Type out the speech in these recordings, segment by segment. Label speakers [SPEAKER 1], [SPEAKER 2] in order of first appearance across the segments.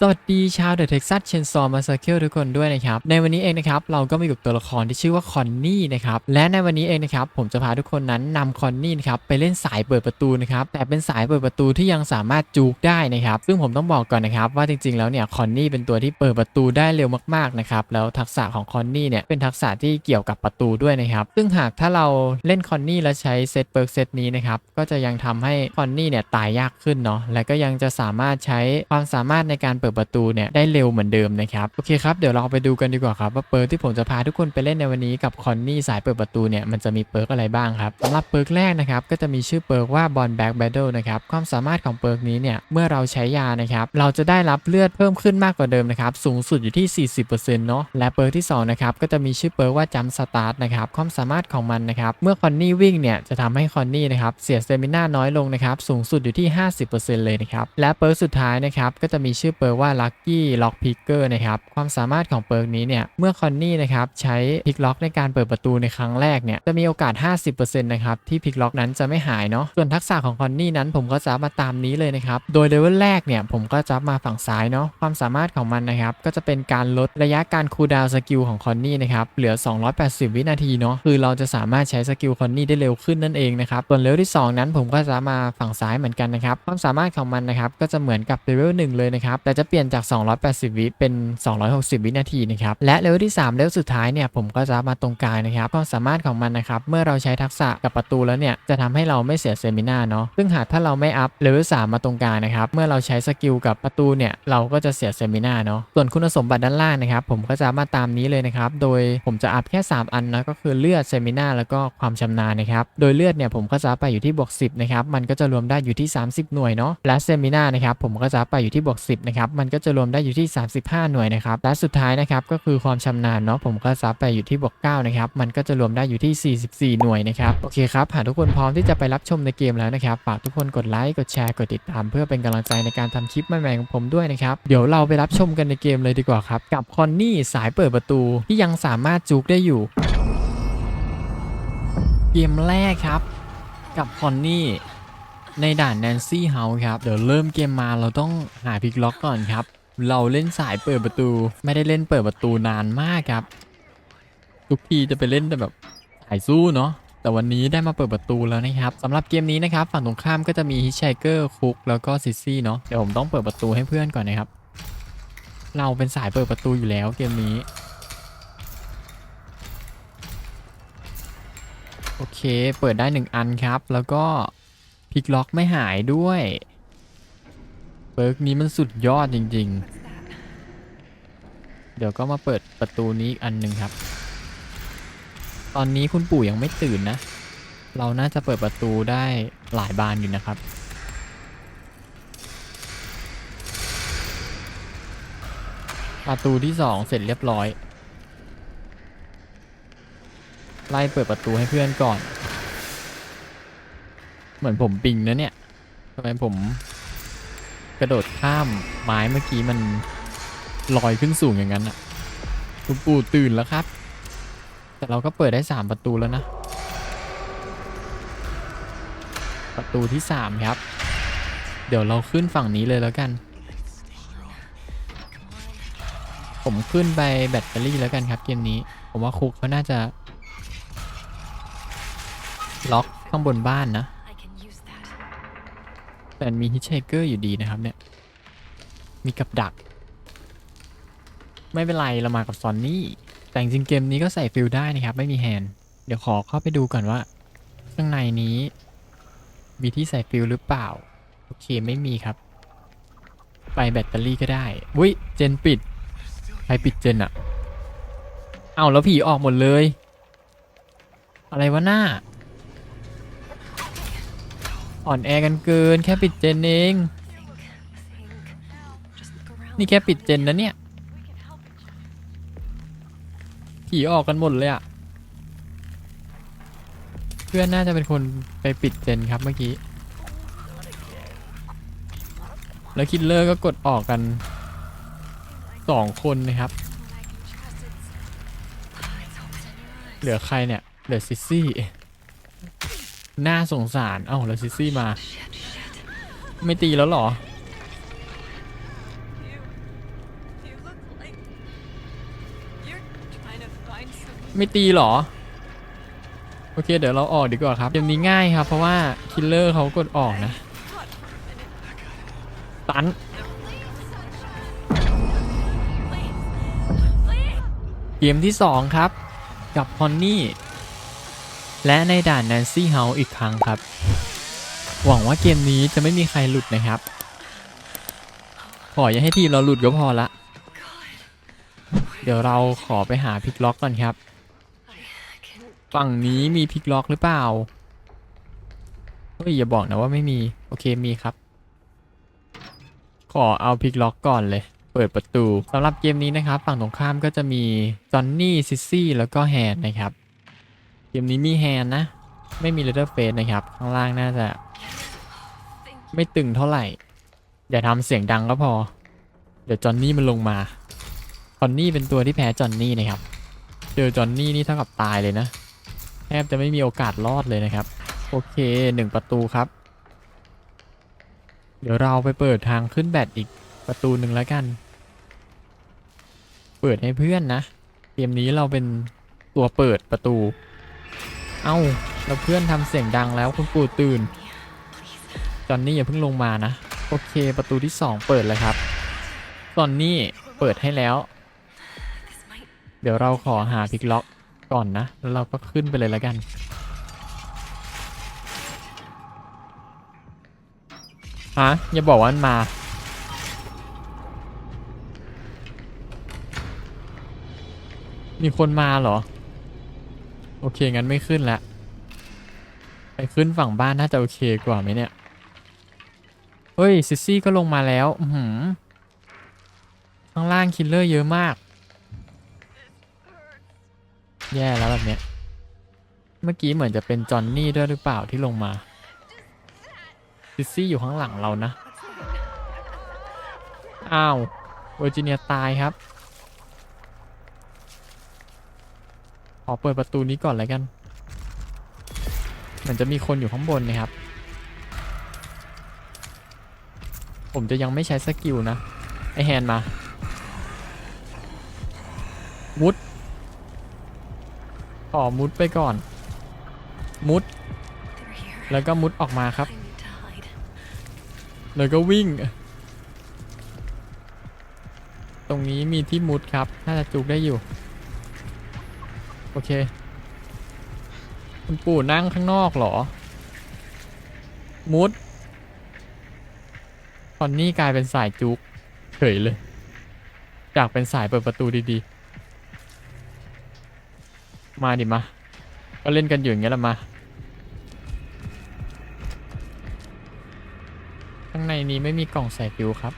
[SPEAKER 1] สวัสดีชาวเดอะเท็กซัสเชนซอมาเซอร์เคิลทุกคนด้วยนะครับ ในวันนี้เองนะครับ เราก็มาอยู่กับตัวละครที่ชื่อว่าคอนนี่นะครับ และในวันนี้เองนะครับ ผมจะพาทุกคนนั้นนำคอนนี่นะครับไปเล่นสายเปิดประตูนะครับ แต่เป็นสายเปิดประตูที่ยังสามารถจูกได้นะครับ ซึ่งผมต้องบอกก่อนนะครับ ว่าจริงๆแล้วเนี่ยคอนนี่เป็นตัวที่เปิดประตูได้เร็วมากๆนะครับ แล้วทักษะของคอนนี่เนี่ยเป็นทักษะที่เกี่ยวกับประตูด้วยนะครับ ซึ่งหากถ้าเราเล่นคอนนี่แล้วใช้เซตเปิร์กเซตนี้นะครับก็จะยังทำให้คอนนี่เนี่ยตายยากขึ้นเนาะ และก็ยังจะสามารถใช้ความสามารถในการเปิดประตูเนี่ยได้เร็วเหมือนเดิมนะครับโอเคครับเดี๋ยวเราไปดูกันดีกว่าครับว่าเปิร์กที่ผมจะพาทุกคนไปเล่นในวันนี้กับคอนนี่สายเปิดประตูเนี่ยมันจะมีเปิร์กอะไรบ้างครับสำหรับเปิร์กแรกนะครับก็จะมีชื่อเปิร์กว่าบอลแบ็กแบทเทิลนะครับความสามารถของเปิร์กนี้เนี่ยเมื่อเราใช้ยานะครับเราจะได้รับเลือดเพิ่มขึ้นมากกว่าเดิมนะครับสูงสุดอยู่ที่ 40%เนาะและเปิร์กที่สองนะครับก็จะมีชื่อเปิร์กว่าจัมสตาร์ทนะครับความสามารถของมันนะครับเมื่อคอนนี่วิ่งเนี่ยจะทำให้คอนนี่นะครับเสียสเตมิน่าน้อยลงนะครับสูงสุดอยู่ที่ 50%เลยนะครับและเปิร์กสุดท้ายนะครับก็จะมีชื่อเปิร์กว่าลัคกี้ล็อกพิกเกอร์นะครับความสามารถของเปิร์กนี้เนี่ยเมื่อคอนนี่นะครับใช้พิกล็อกในการเปิดประตูในครั้งแรกเนี่ยจะมีโอกาส 50%นะครับที่พิกล็อกนั้นจะไม่หายเนาะส่วนทักษะของคอนนี่นั้นผมก็จะมาตามนี้เลยนะครับโดยเลเวลแรกเนี่ยผมก็จะมาฝั่งซ้ายเนาะความสามารถของมันนะครับก็จะเป็นการลดระยะการคูลดาวน์สกิลของคอนนี่นะครับเหลือ 280 วินาทีเนาะคือเราจะสามารถใช้สกิลคอนนี่ได้เร็วขึ้นนั่นเองนะครับส่วนเลเวลที่ 2 นั้นผมก็จะมาฝั่งซ้ายเหมือนกันนะครับความสามารถของมันนะครับก็จะเหมือนกับเลเวล1เลยนะครับแต่จะเปลี่ยนจาก 280 วิเป็น 260 วินาทีนะครับ และเลเวลที่ 3 เลเวลสุดท้ายเนี่ยผมก็จะมาตรงกลางนะครับความสามารถของมันนะครับ เมื่อเราใช้ทักษะกับประตูแล้วเนี่ย จะทำให้เราไม่เสียเซมินาเนาะ ซึ่งหากถ้าเราไม่อัพเลเวล3มาตรงกลางนะครับ เมื่อเราใช้สกิลกับประตูเนี่ย เราก็จะเสียเซมินาเนาะ ส่วนคุณสมบัติด้านล่างนะครับ ผมก็จะมาตามนี้เลยนะครับ โดยผมจะอัพแค่ 3 อันนะก็คือเลือดเซมินาแล้วก็ความชำนาญนะครับ โดยเลือดเนี่ยผมก็จะไปอยู่ที่บวก10นะครับ มันก็จะรวมได้อยู่ที่ 30 หน่วยเนาะ และเซมินานะครับผมก็จะไปอยู่ที่บวก10นะครับมันก็จะรวมได้อยู่ที่ 35 หน่วยนะครับและสุดท้ายนะครับก็คือความชำนาญเนาะผมก็จะไปอยู่ที่บวก9นะครับมันก็จะรวมได้อยู่ที่ 44 หน่วยนะครับโอเคครับหากทุกคนพร้อมที่จะไปรับชมในเกมแล้วนะครับฝากทุกคนกดไลค์กดแชร์กดติดตาม เพื่อเป็นกำลังใจในการทำคลิปใหม่ๆของผมด้วยนะครับเดี๋ยวเราไปรับชมกันในเกมเลยดีกว่าครับกับคอนนี่สายเปิดประตูที่ยังสามารถจุกได้อยู่ เกมแรกครับ กับคอนนี่ ในด่านแนนซี่เฮาส์ครับเดี๋ยวเริ่มเกมมาเราต้องหาพิกล็อกก่อนครับ เราเล่นสายเปิดประตู ไม่ได้เล่นเปิดประตูนานมากครับ ทุกทีจะไปเล่นแต่แบบสายสู้เนาะแต่วันนี้ได้มาเปิดประตูแล้วนะครับสำหรับเกมนี้นะครับ ฝั่งตรงข้ามก็จะมีฮิชไชเกอร์คุกแล้วก็ซิซี่เนาะเดี๋ยวผมต้องเปิดประตูให้เพื่อนก่อนนะครับ เราเป็นสายเปิดประตูอยู่แล้วเกมนี้โอเค เปิดได้หนึ่งอันครับ แล้วก็ พลิกล็อกไม่หายด้วยเปิร์กนี้มันสุดยอดจริง ๆ เดี๋ยวก็มาเปิดประตูนี้อีกอันหนึ่งครับ ตอนนี้คุณปู่ยังไม่ตื่นนะ เราน่าจะเปิดประตูได้หลายบานอยู่นะครับ ประตูที่สองเสร็จเรียบร้อย ไล่เปิดประตูให้เพื่อนก่อน เหมือนผมปิงนะเนี่ยทำไมผม กระโดดข้ามไม้เมื่อกี้มันลอยขึ้นสูงอย่างนั้นอะคุณปู่ตื่นแล้วครับ แต่เราก็เปิดได้สามประตูแล้วนะ ประตูที่สามครับ เดี๋ยวเราขึ้นฝั่งนี้เลยแล้วกัน ผมขึ้นไปแบตเตอรี่แล้วกันครับเกมนี้ ผมว่าคุกเขาน่าจะ ล็อกข้างบนบ้านนะ แต่มีฮิชเชเกอร์อยู่ดีนะครับเนี่ย มีกับดัก ไม่เป็นไร เรามากับซอนนี่ แต่จริงเกมนี้ก็ใส่ฟิลได้นะครับ ไม่มีแฮนด์เดี๋ยวขอเข้าไปดูก่อนว่า ข้างในนี้ มีที่ใส่ฟิลหรือเปล่า โอเคไม่มีครับ ไปแบตเตอรี่ก็ได้วุ้ย เจนปิด ใครปิดเจนอะเอาแล้วผีออกหมดเลย อะไรวะหน้า อ่อนแอกันเกินแค่ปิดเจนเอง นี่แค่ปิดเจนนะเนี่ย ผีออกกันหมดเลยอะเพื่อนน่าจะเป็นคนไปปิดเจนครับเมื่อกี้ แล้วคิดเลอร์ก็กดออกกันสองคนนะครับ เหลือใครเนี่ย เหลือซิซี่ น่าสงสาร เอ้าแล้วซิซี่มา ไม่ตีแล้วหรอ ไม่ตีหรอ โอเค เดี๋ยวเราออกดีกว่าครับเกมนี้ง่ายครับ เพราะว่าคิลเลอร์เขากดออกนะตันเกมที่ 2 ครับ กับฮอนนี่ และในด่านแนนซี่เฮาอีกครั้งครับ หวังว่าเกมนี้จะไม่มีใครหลุดนะครับ ขออย่าให้ทีมเราหลุดก็พอละ เดี๋ยวเราขอไปหาพลิกล็อกก่อนครับ ฝั่งนี้มีพลิกล็อกหรือเปล่า เฮ้ย อย่าบอกนะว่าไม่มี โอเคมีครับ ขอเอาพลิกล็อกก่อนเลยเปิดประตูสำหรับเกมนี้นะครับ ฝั่งตรงข้ามก็จะมีจอนนี่ซิซซี่แล้วก็แฮนนะครับ เกมนี้มีแฮนนะ ไม่มีเลเ e อร์เฟสนะครับ ข้างล่างน่าจะ ไม่ตึงเท่าไหร่ อย่าทำเสียงดังก็พอ เดี๋ยวจอนนี่มันลงมาจอนนี่เป็นตัวที่แพ้จอนนี่นะครับ เจอจอนนี่นี่เท่ากับตายเลยนะ แทบจะไม่มีโอกาสรอดเลยนะครับ โอเคหนึ่งประตูครับ เดี๋ยวเราไปเปิดทางขึ้นแบตอีกประตูหนึ่งแล้วกัน เปิดให้เพื่อนนะ เกมนี้เราเป็นตัวเปิดประตู เอ้าแล้วเพื่อนทำเสียงดังแล้วคุณปู่ตื่น จอนนี่อย่าเพิ่งลงมานะ โอเค ประตูที่ 2 เปิดเลยครับจอนนี่เปิดให้แล้ว เดี๋ยวเราขอหาพลิกล็อกก่อนนะ แล้วเราก็ขึ้นไปเลยแล้วกัน ฮะ อย่าบอกว่ามันมา มีคนมาเหรอ โอเค งั้นไม่ขึ้นละ ไปขึ้นฝั่งบ้านน่าจะโอเคกว่าไหมเนี่ย เฮ้ย ซิซี่ก็ลงมาแล้ว อือหือข้างล่างคิลเลอร์เยอะมาก แย่แล้วแบบเนี้ย เมื่อกี้เหมือนจะเป็นจอนนี่ด้วยหรือเปล่าที่ลงมา ซิซี่อยู่ข้างหลังเรานะ อ้าวเวอร์จิเนียตายครับ อเปิดประตูนี้ก่อนแล้วกัน เหมือนจะมีคนอยู่ข้างบนนะครับ ผมจะยังไม่ใช้สกิลนะ ไอแฮนมามุดขอมุดไปก่อน มุด แล้วก็มุดออกมาครับ แล้วก็วิ่ง ตรงนี้มีที่มุดครับ น่าจะจุกได้อยู่ อเค คุณปู่นั่งข้างนอกเหรอ มุดตอนนี้กลายเป็นสายจุกเฉยเลยจากเป็นสายเปิดประตูดีๆ มาดิมา ก็เล่นกันอยู่อย่างเงี้ยละมา ข้างในนี้ไม่มีกล่องใส่ฟิวครับ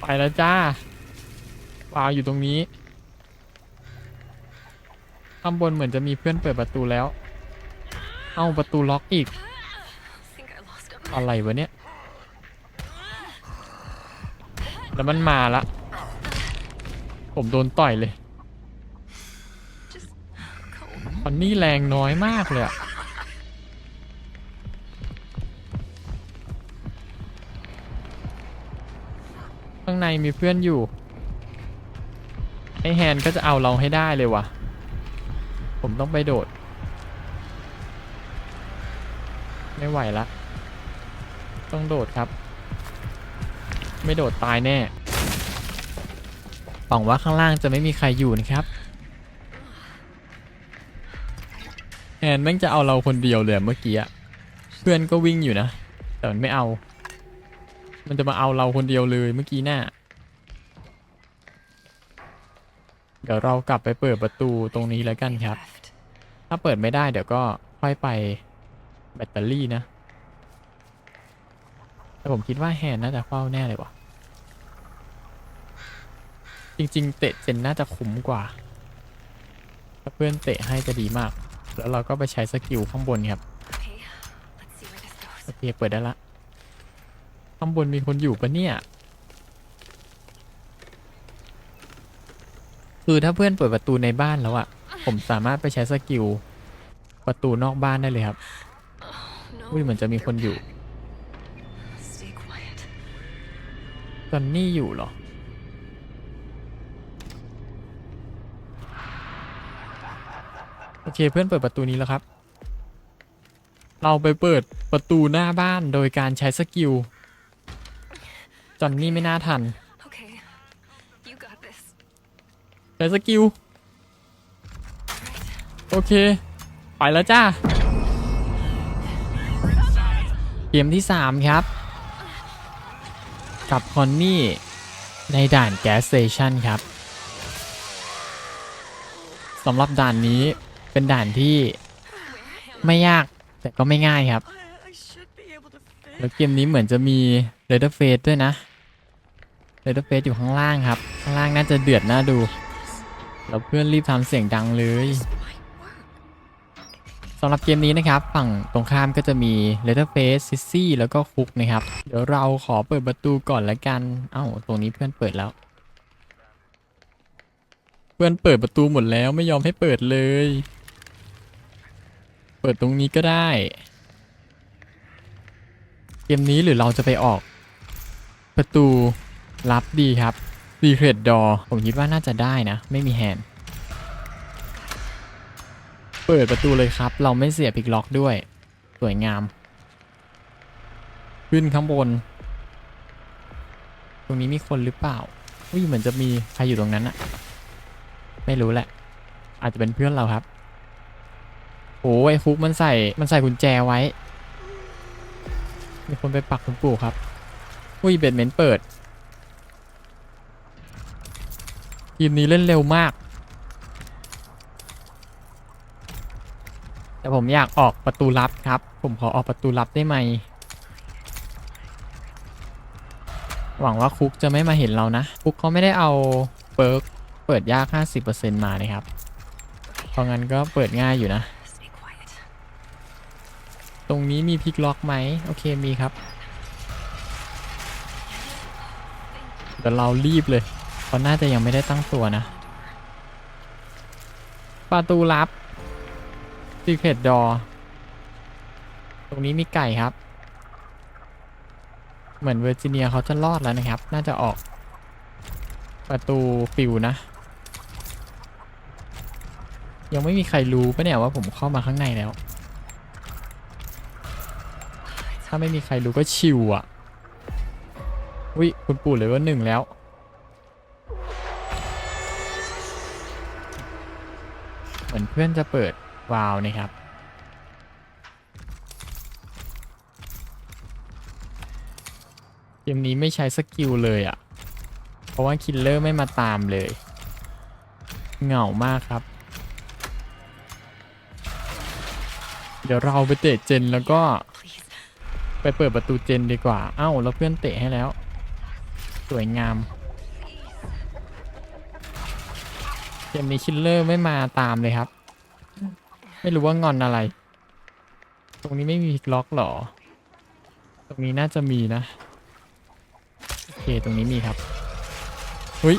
[SPEAKER 1] ไปแล้วจ้า วาวอยู่ตรงนี้ ข้างบนเหมือนจะมีเพื่อนเปิดประตูแล้ว เอ้าประตูล็อกอีก อะไรวะเนี่ย แล้วมันมาละ ผมโดนต่อยเลยตอนนี้แรงน้อยมากเลยอะข้างในมีเพื่อนอยู่ แฮนก็จะเอาเราให้ได้เลยวะผมต้องไปโดด ไม่ไหวละ ต้องโดดครับ ไม่โดดตายแน่หวังว่าข้างล่างจะไม่มีใครอยู่นะครับแอนแม่งจะเอาเราคนเดียวเลยเมื่อกี้อะเพื่อนก็วิ่งอยู่นะ แต่มันไม่เอา มันจะมาเอาเราคนเดียวเลยเมื่อกี้น่ะ เดี๋ยวเรากลับไปเปิดประตูตรงนี้แล้วกันครับ ถ้าเปิดไม่ได้เดี๋ยวก็ค่อยไปแบตเตอรี่นะ แต่ผมคิดว่าแฮนน่าจะเฝ้าแน่เลยวะจริงๆ เตะเจนน่าจะคุ้มกว่า ถ้าเพื่อนเตะให้จะดีมาก แล้วเราก็ไปใช้สกิลข้างบนครับ โอเค เปิดได้ละ ข้างบนมีคนอยู่ปะเนี่ย คือถ้าเพื่อนเปิดประตูในบ้านแล้วอะผมสามารถไปใช้สกิลประตูนอกบ้านได้เลยครับอุ้ยเหมือนจะมีคนอยู่จอนนี่อยู่เหรอ โอเคเพื่อนเปิดประตูนี้แล้วครับ เราไปเปิดประตูหน้าบ้านโดยการใช้สกิลจอนนี่ไม่น่าทัน ใช้สกิล โอเค ไปแล้วจ้า เกมที่ 3 ครับ กับคอนนี่ในด่านแก๊สเตชันครับสำหรับด่านนี้เป็นด่านที่ไม่ยากแต่ก็ไม่ง่ายครับ แล้วเกมนี้เหมือนจะมีเรดเดอร์เฟสด้วยนะเรดเดอร์เฟสอยู่ข้างล่างครับ ข้างล่างน่าจะเดือดน่าดู แล้วเพื่อนรีบทำเสียงดังเลยสำหรับเกมนี้นะครับ ฝั่งตรงข้ามก็จะมี l e t t e r f a c e Sissy แล้วก็คุกนะครับ เดี๋ยวเราขอเปิดประตูก่อนละกัน เอ้า ตรงนี้เพื่อนเปิดแล้ว เพื่อนเปิดประตูหมดแล้วไม่ยอมให้เปิดเลย เปิดตรงนี้ก็ได้ เกมนี้หรือเราจะไปออก ประตูลับดีครับ Secret Door ผมคิดว่าน่าจะได้นะ ไม่มีแฮนด์เปิดประตูเลยครับ เราไม่เสียพิกล็อกด้วย สวยงาม ขึ้นข้างบน ตรงนี้มีคนหรือเปล่าอุ้ยเหมือนจะมีใครอยู่ตรงนั้นอะไม่รู้แหละ อาจจะเป็นเพื่อนเราครับโอ้ยฟุกมันใส่มันใส่กุญแจไว้ มีคนไปปักคุณปู่ครับอุ้ยเบดเมนต์เปิด ทีมนี้เล่นเร็วมาก แต่ผมอยากออกประตูลับครับ ผมขอออกประตูลับได้ไหม หวังว่าคุกจะไม่มาเห็นเรานะ คุกเขาไม่ได้เอาเปิร์กเปิดยาก 50%มานะครับ เพราะงั้นก็เปิดง่ายอยู่นะ ตรงนี้มีพลิกล็อกไหม โอเคมีครับเดี๋ยวเรารีบเลย เพราน่าจะยังไม่ได้ตั้งตัวนะ ประตูลับ Secret Door ตรงนี้มีไก่ครับ เหมือนเวอร์จิเนียเขาจะรอดแล้วนะครับ น่าจะออก ประตูปิวนะ ยังไม่มีใครรู้ปะเนี่ยว่าผมเข้ามาข้างในแล้ว ถ้าไม่มีใครรู้ก็ชิวอะวิคุณปู่เลยว่าหนึ่งแล้ว พื่อนจะเปิดวาล์วนะครับเกมนี้ไม่ใช้สกิลเลยอะ่ะ เพราะว่าคิลเลอร์ไม่มาตามเลย เหงามากครับ เดี๋ยวเราไปเตะเจนแล้วก็ไปเปิดประตูเจนดีกว่า เอ้า แล้วเพื่อนเตะให้แล้ว สวยงาม เกมนี้คิลเลอร์ไม่มาตามเลยครับ ไม่รู้ว่างอนอะไร ตรงนี้ไม่มีพลิกล็อกหรอ ตรงนี้น่าจะมีนะ โอเค ตรงนี้มีครับหุ้ย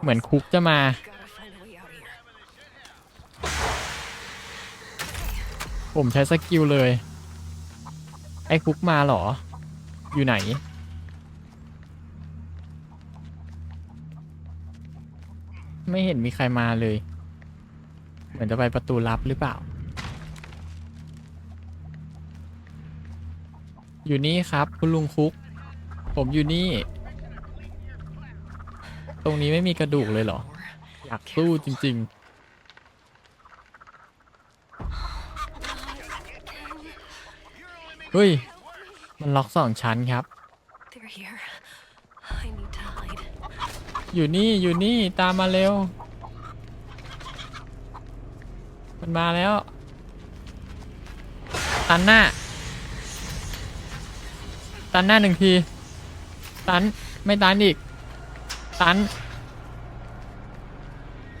[SPEAKER 1] เหมือนคุกจะมา ผมใช้สกิลเลย ไอ้คุกมาหรอ อยู่ไหนไม่เห็นมีใครมาเลย เหมือนจะไปประตูลับหรือเปล่า อยู่นี่ครับคุณลุงคุก ผมอยู่นี่ ตรงนี้ไม่มีกระดูกเลยเหรอ อยากสู้จริง ๆเฮ้ย มันล็อกสองชั้นครับ
[SPEAKER 2] They're here. I need to hide.
[SPEAKER 1] อยู่นี่ อยู่นี่ ตามมาเร็ว มันมาแล้ว ตันหน้า ตันหน้าหนึ่งที ตัน ไม่ตันอีก ตัน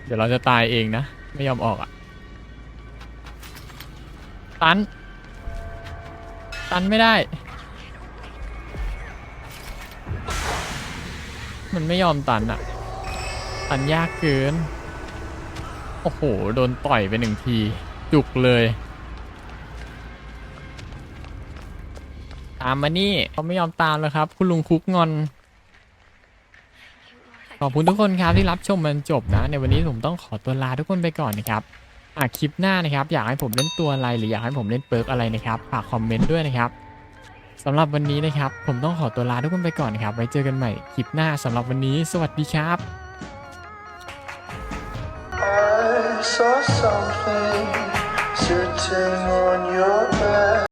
[SPEAKER 1] เดี๋ยวเราจะตายเองนะ ไม่ยอมออกอะ ตัน ตันไม่ได้ มันไม่ยอมตันอะ ตันยากเกิน อ้โห โดนต่อยไปหนึ่งที จุกเลย ตามมานี่เขาไม่ยอมตามแล้วครับ คุณลุงคุกงอน ขอบคุณทุกคนครับที่รับชมมันจบนะ ในวันนี้ผมต้องขอตัวลาทุกคนไปก่อนนะครับหากคลิปหน้านะครับ อยากให้ผมเล่นตัวอะไรหรืออยากให้ผมเล่นเปิร์กอะไรนะครับฝากคอมเมนต์ด้วยนะครับสำหรับวันนี้นะครับ ผมต้องขอตัวลาทุกคนไปก่อนนะครับไว้เจอกันใหม่คลิปหน้าสำหรับวันนี้ สวัสดีครับ
[SPEAKER 3] saw something sitting on your back.